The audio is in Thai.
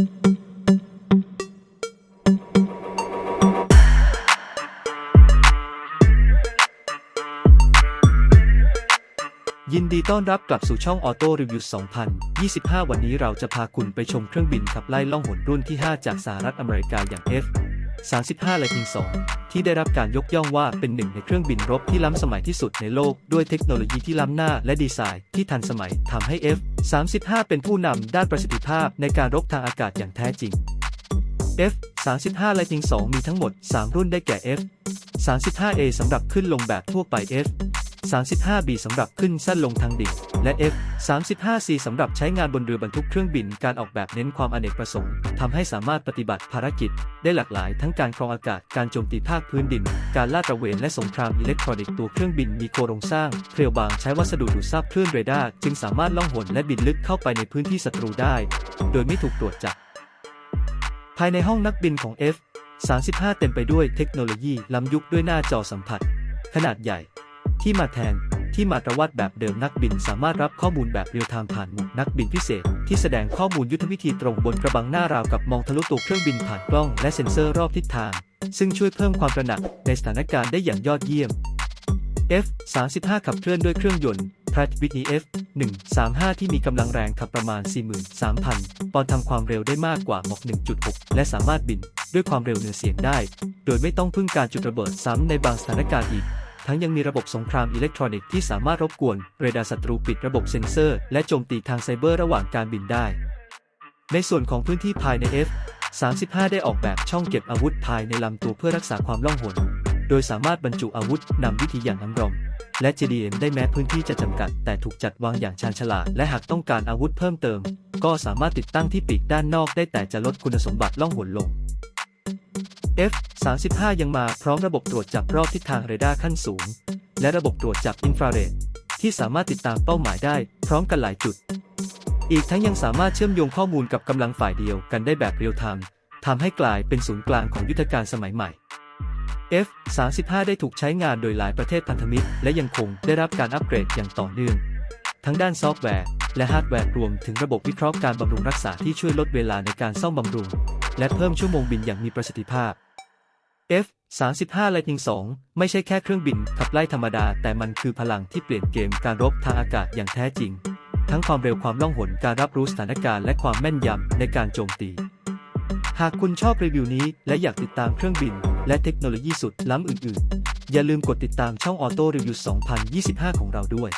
ยินดีต้อนรับกลับสู่ช่องออโต้รีวิว2025 วันนี้เราจะพาคุณไปชมเครื่องบินขับไล่ล่องหนรุ่นที่ 5 จากสหรัฐอเมริกาอย่าง F 35 Lightning II ที่ได้รับการยกย่องว่าเป็นหนึ่งในเครื่องบินรบที่ล้ำสมัยที่สุดในโลก ด้วยเทคโนโลยีที่ล้ำหน้าและดีไซน์ที่ทันสมัยทำให้ F 35 เป็นผู้นำด้านประสิทธิภาพในการรบทางอากาศอย่างแท้จริง F 35 Lightning 2 มีทั้งหมด 3 รุ่นได้แก่ F 35A สำหรับขึ้นลงแบบทั่วไป F 35B สำหรับขึ้นสั้นลงทางดิ่งและ F 35C สำหรับใช้งานบนเรือบรรทุกเครื่องบินการออกแบบเน้นความอเนกประสงค์ทำให้สามารถปฏิบัติภารกิจ ได้หลากหลายทั้งการครองอากาศการโจมตีภาคพื้นดิน การลาดตระเวนและสงครามอิเล็กทรอนิกส์ตัวเครื่องบินมีโครงสร้างเพรียวบางใช้วัสดุดูดซับคลื่นเรดาร์จึงสามารถล่องหนและบินลึกเข้าไปในพื้นที่ศัตรูได้ โดยไม่ถูกตรวจจับภายในห้องนักบินของ F 35 เต็มไปด้วยเทคโนโลยีล้ำยุคด้วยหน้าจอสัมผัส ขนาดใหญ่ ที่มาแทนที่มาตรวัดแบบเดิมนักบิน สามารถรับข้อมูลแบบเรียลไทม์ผ่านหมุดนักบินพิเศษ ที่แสดงข้อมูลยุทธวิธีตรงบนกระบังหน้าราวกับมองทะลุตัวเครื่องบินผ่านกล้องและเซ็นเซอร์รอบทิศทาง ซึ่งช่วยเพิ่มความตระหนักในสถานการณ์ได้อย่างยอดเยี่ยม F 35 ขับเคลื่อนด้วยเครื่องยนต์ Pratt Whitney F 135 ที่มีกำลังแรงขับประมาณ 43,000 ปอนด์ทำความเร็วได้มากกว่า Mach 1.6 และสามารถบินด้วยความเร็วเหนือเสียงได้ โดยไม่ต้องพึ่งการจุดระเบิดซ้ำในบางสถานการณ์อีก ทั้งยังมีระบบสงครามอิเล็กทรอนิกส์ที่สามารถรบกวนเรดาร์ศัตรูปิดระบบเซ็นเซอร์ และโจมตีทางไซเบอร์ระหว่างการบินได้ ในส่วนของพื้นที่ภายใน F 35 ได้ออกแบบช่องเก็บอาวุธภายในลำตัวเพื่อรักษาความล่องหน โดยสามารถบรรจุอาวุธนำวิธีอย่างน้ำรอมและ JDM ได้แม้พื้นที่จะจำกัด แต่ถูกจัดวางอย่างชาญฉลาด และหากต้องการอาวุธเพิ่มเติม ก็สามารถติดตั้งที่ปีกด้านนอกได้แต่จะลดคุณสมบัติล่องหนลง F 35 ยังมาพร้อมระบบตรวจจับรอบทิศทางเรดาร์ขั้นสูง และระบบตรวจจับอินฟราเรดที่สามารถติดตามเป้าหมายได้พร้อมกันหลายจุด อีกทั้งยังสามารถเชื่อมโยงข้อมูลกับกำลังฝ่ายเดียวกันได้แบบเรียลไทม์ทำให้กลายเป็นศูนย์กลางของยุทธการสมัยใหม่ F 35 ได้ถูกใช้งานโดยหลายประเทศพันธมิตร และยังคงได้รับการอัปเกรดอย่างต่อเนื่อง ทั้งด้านซอฟต์แวร์และฮาร์ดแวร์รวมถึงระบบวิเคราะห์การบำรุงรักษาที่ช่วยลดเวลาในการซ่อมบำรุง และเพิ่มชั่วโมงบินอย่างมีประสิทธิภาพ F 35 Lightning II ไม่ใช่แค่เครื่องบินขับไล่ธรรมดา แต่มันคือพลังที่เปลี่ยนเกมการรบทางอากาศอย่างแท้จริง ทั้งความเร็วความล่องหนการรับรู้สถานการณ์และความแม่นยำในการโจมตี หากคุณชอบรีวิวนี้และอยากติดตามเครื่องบิน และเทคโนโลยีสุดล้ำอื่นๆ อย่าลืมกดติดตามช่อง Auto Review 2025 ของเราด้วย